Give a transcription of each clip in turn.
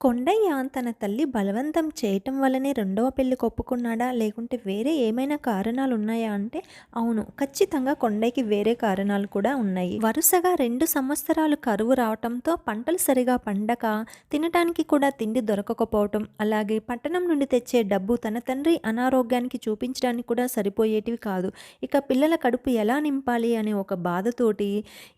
కొండయ్య తన తల్లి బలవంతం చేయటం వల్లనే రెండవ పెళ్ళి ఒప్పుకున్నాడా? లేకుంటే వేరే ఏమైనా కారణాలు ఉన్నాయా అంటే అవును ఖచ్చితంగా కొండయ్యకి వేరే కారణాలు కూడా ఉన్నాయి. వరుసగా రెండు సంవత్సరాలు కరువు రావటంతో పంటలు సరిగా పండక తినటానికి కూడా తిండి దొరకకపోవటం అలాగే పట్టణం నుండి తెచ్చే డబ్బు తన తండ్రి అనారోగ్యానికి చూపించడానికి కూడా సరిపోయేటివి కాదు. ఇక పిల్లల కడుపు ఎలా నింపాలి అనే ఒక బాధతోటి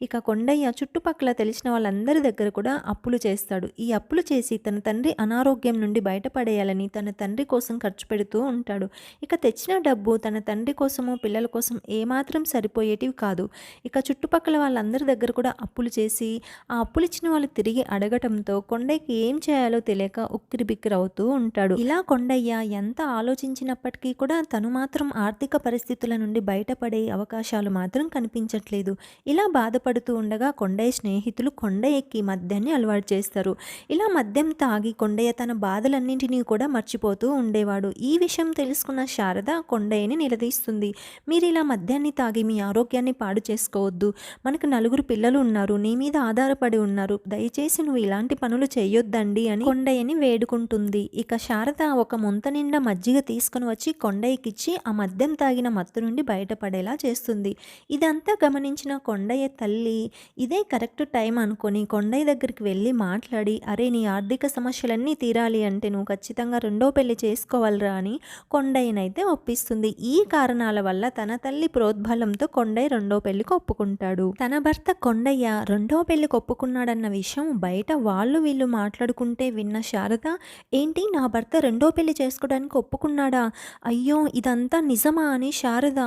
ఇక కొండయ్య చుట్టుపక్కల తెలిసిన వాళ్ళందరి దగ్గర కూడా అప్పులు చేస్తాడు. ఈ అప్పులు చేసి తన తండ్రి అనారోగ్యం నుండి బయటపడేయాలని తన తండ్రి కోసం ఖర్చు పెడుతూ ఉంటాడు. ఇక తెచ్చిన డబ్బు తన తండ్రి కోసము పిల్లల కోసం ఏమాత్రం సరిపోయేటివి కాదు. ఇక చుట్టుపక్కల వాళ్ళందరి దగ్గర కూడా అప్పులు చేసి ఆ అప్పులు ఇచ్చిన వాళ్ళు తిరిగి అడగటంతో కొండయ్యకి ఏం చేయాలో తెలియక ఉక్కిరి బిక్కిరి అవుతూ ఉంటాడు. ఇలా కొండయ్య ఎంత ఆలోచించినప్పటికీ కూడా తను మాత్రం ఆర్థిక పరిస్థితుల నుండి బయటపడే అవకాశాలు మాత్రం కనిపించట్లేదు. ఇలా బాధపడుతూ ఉండగా కొండయ్య స్నేహితులు కొండయ్యకి మద్యాన్ని అలవాటు చేస్తారు. ఇలా మద్యం తాగి కొండయ్య తన బాధలన్నింటినీ కూడా మర్చిపోతూ ఉండేవాడు. ఈ విషయం తెలుసుకున్న శారద కొండయ్యని నిలదీస్తుంది. మీరు ఇలా మద్యాన్ని తాగి మీ ఆరోగ్యాన్ని పాడు చేసుకోవద్దు. మనకు నలుగురు పిల్లలు ఉన్నారు. నీ మీద ఆధారపడి ఉన్నారు. దయచేసి నువ్వు ఇలాంటి పనులు చేయొద్దండి అని కొండయ్యని వేడుకుంటుంది. ఇక శారద ఒక ముంత నిండా మజ్జిగ తీసుకుని వచ్చి కొండయ్యకిచ్చి ఆ మద్యం తాగిన మత్తు నుండి బయటపడేలా చేస్తుంది. ఇదంతా గమనించిన కొండయ్య తల్లి ఇదే కరెక్ట్ టైం అనుకొని కొండయ్య దగ్గరికి వెళ్ళి మాట్లాడి అరే నీ ఆర్థిక సమస్యలన్నీ తీరాలి అంటే నువ్వు ఖచ్చితంగా రెండో పెళ్ళి చేసుకోవాలరా అని కొండయ్యనైతే ఒప్పిస్తుంది. ఈ కారణాల వల్ల తన తల్లి ప్రోద్బలంతో కొండయ్య రెండో పెళ్ళికి ఒప్పుకుంటాడు. తన భర్త కొండయ్య రెండో పెళ్ళికి ఒప్పుకున్నాడన్న విషయం బయట వాళ్ళు వీళ్ళు మాట్లాడుకుంటే విన్న శారద ఏంటి నా భర్త రెండో పెళ్ళి చేసుకోవడానికి ఒప్పుకున్నాడా? అయ్యో ఇదంతా నిజమా? అని శారద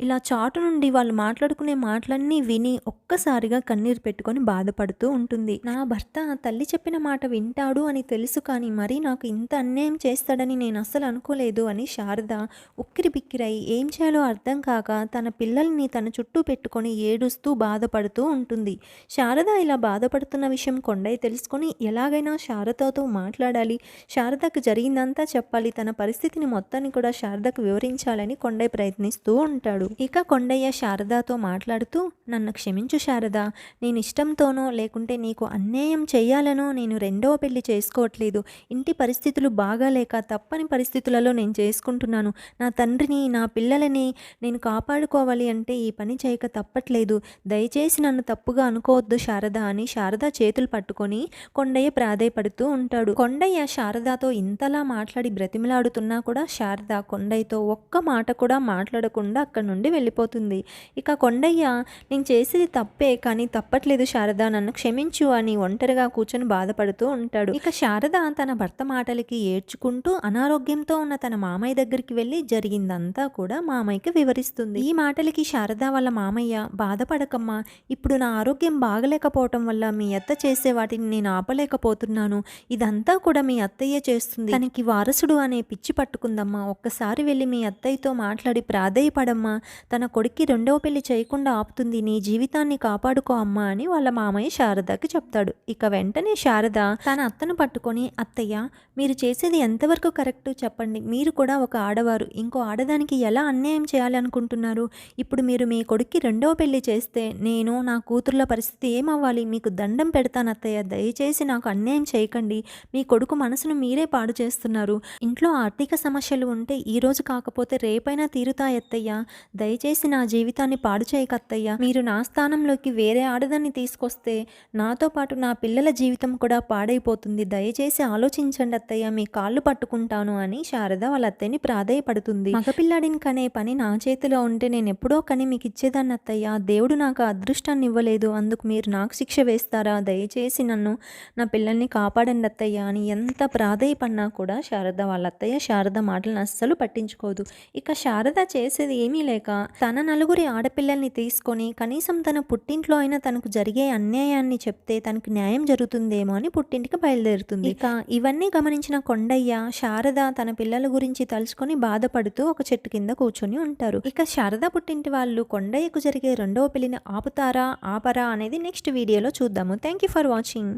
ఇలా చాటు నుండి వాళ్ళు మాట్లాడుకునే మాటలన్నీ విని ఒక్కసారిగా కన్నీరు పెట్టుకొని బాధపడుతూ ఉంటుంది. నా భర్త తల్లి చెప్పిన మాట వింటాడు అని తెలుసు కానీ మరీ నాకు ఇంత అన్యాయం చేస్తాడని నేను అస్సలు అనుకోలేదు అని శారద ఉక్కిరి బిక్కిరై ఏం చేయాలో అర్థం కాక తన పిల్లల్ని తన చుట్టూ పెట్టుకొని ఏడుస్తూ బాధపడుతూ ఉంటుంది. శారద ఇలా బాధపడుతున్న విషయం కొండయ్య తెలుసుకొని ఎలాగైనా శారదతో మాట్లాడాలి. శారదకు జరిగిందంతా చెప్పాలి. తన పరిస్థితిని మొత్తాన్ని కూడా శారదకు వివరించాలని కొండయ్య ప్రయత్నిస్తూ ఉంటాడు. ఇక కొండయ్య శారదతో మాట్లాడుతూ నన్ను క్షమించు శారద. నేను ఇష్టంతోనో లేకుంటే నీకు అన్యాయం చేయాలనో నేను రెండవ పెళ్ళి చేసుకోవట్లేదు. ఇంటి పరిస్థితులు బాగాలేక తప్పని పరిస్థితులలో నేను చేసుకుంటున్నాను. నా తండ్రిని నా పిల్లలని నేను కాపాడుకోవాలి అంటే ఈ పని చేయక తప్పట్లేదు. దయచేసి నన్ను తప్పుగా అనుకోవద్దు శారద అని శారద చేతులు పట్టుకొని కొండయ్య ప్రాధేయపడుతూ ఉంటాడు. కొండయ్య శారదతో ఇంతలా మాట్లాడి బ్రతిమలాడుతున్నా కూడా శారద కొండయ్యతో ఒక్క మాట కూడా మాట్లాడకుండా అక్కడి నుండి వెళ్ళిపోతుంది. ఇక కొండయ్య నేను చేసేది తప్పే కానీ తప్పట్లేదు శారద నన్ను క్షమించు అని ఒంటరిగా కూర్చొని బాధపడుతూ ఉంటాడు. ఇక శారద తన భర్త మాటలకి ఏడ్చుకుంటూ అనారోగ్యంతో ఉన్న తన మామయ్య దగ్గరికి వెళ్ళి జరిగిందంతా కూడా మామయ్యకి వివరిస్తుంది. ఈ మాటలకి శారద వాళ్ళ మామయ్య బాధపడకమ్మా ఇప్పుడు నా ఆరోగ్యం బాగలేకపోవటం వల్ల మీ అత్త చేసే వాటిని నేను ఆపలేకపోతున్నాను. ఇదంతా కూడా మీ అత్తయ్య చేస్తుంది. తనకి వారసుడు అనే పిచ్చి పట్టుకుందమ్మా. ఒక్కసారి వెళ్ళి మీ అత్తయ్యతో మాట్లాడి ప్రాధేయపడమ్మా. తన కొడుక్కి రెండవ పెళ్ళి చేయకుండా ఆపుతుంది. నీ జీవితాన్ని కాపాడుకో అమ్మా అని వాళ్ళ మామయ్య శారదకి చెప్తాడు. ఇక వెంటనే శారద తన అత్తను పట్టుకొని అత్తయ్య మీరు చేసేది ఎంతవరకు కరెక్ట్ చెప్పండి. మీరు కూడా ఒక ఆడవారు. ఇంకో ఆడదానికి ఎలా అన్యాయం చేయాలనుకుంటున్నారు? ఇప్పుడు మీరు మీ కొడుక్కి రెండవ పెళ్ళి చేస్తే నేను నా కూతుర్ల పరిస్థితి ఏమవ్వాలి? మీకు దండం పెడతాను అత్తయ్య. దయచేసి నాకు అన్యాయం చేయకండి. మీ కొడుకు మనసును మీరే పాడు చేస్తున్నారు. ఇంట్లో ఆర్థిక సమస్యలు ఉంటే ఈ రోజు కాకపోతే రేపైనా తీరుతాయత్తయ్య దయచేసి నా జీవితాన్ని పాడు చేయకత్తయ్య మీరు నా స్థానంలోకి వేరే ఆడదాన్ని తీసుకొస్తే నాతో పాటు నా పిల్లల జీవితం కూడా పాడైపోతుంది. దయచేసి ఆలోచించండి అత్తయ్య మీ కాళ్ళు పట్టుకుంటాను అని శారద వాళ్ళ అత్తయ్యని ప్రాధాయపడుతుంది. మగపిల్లాడిని కనే పని నా చేతిలో ఉంటే నేను ఎప్పుడో కని మీకు ఇచ్చేదాన్ని అత్తయ్య. దేవుడు నాకు అదృష్టాన్ని ఇవ్వలేదు అందుకు మీరు నాకు శిక్ష వేస్తారా? దయచేసి నన్ను నా పిల్లల్ని కాపాడండి అత్తయ్య అని ఎంత ప్రాధాయపడినా కూడా శారద వాళ్ళ అత్తయ్య శారద మాటలను అస్సలు పట్టించుకోదు. ఇక శారద చేసేది ఏమీ లేక తన నలుగురి ఆడపిల్లల్ని తీసుకొని కనీసం తన పుట్టింట్లో అయినా తనకు జరిగే అన్యాయాన్ని చెప్తే తనకు న్యాయం జరుగుతుందేమో అని పుట్టింటికి బయలుదేరుతుంది. ఇక ఇవన్నీ గమనించిన కొండయ్య శారద తన పిల్లల గురించి తలుచుకొని బాధపడుతూ ఒక చెట్టు కింద కూర్చొని ఉంటారు. ఇక శారద పుట్టింటి వాళ్ళు కొండయ్యకు జరిగే రెండవ పెళ్ళిని ఆపుతారా ఆపరా అనేది నెక్స్ట్ వీడియోలో చూద్దాము. Thank you for watching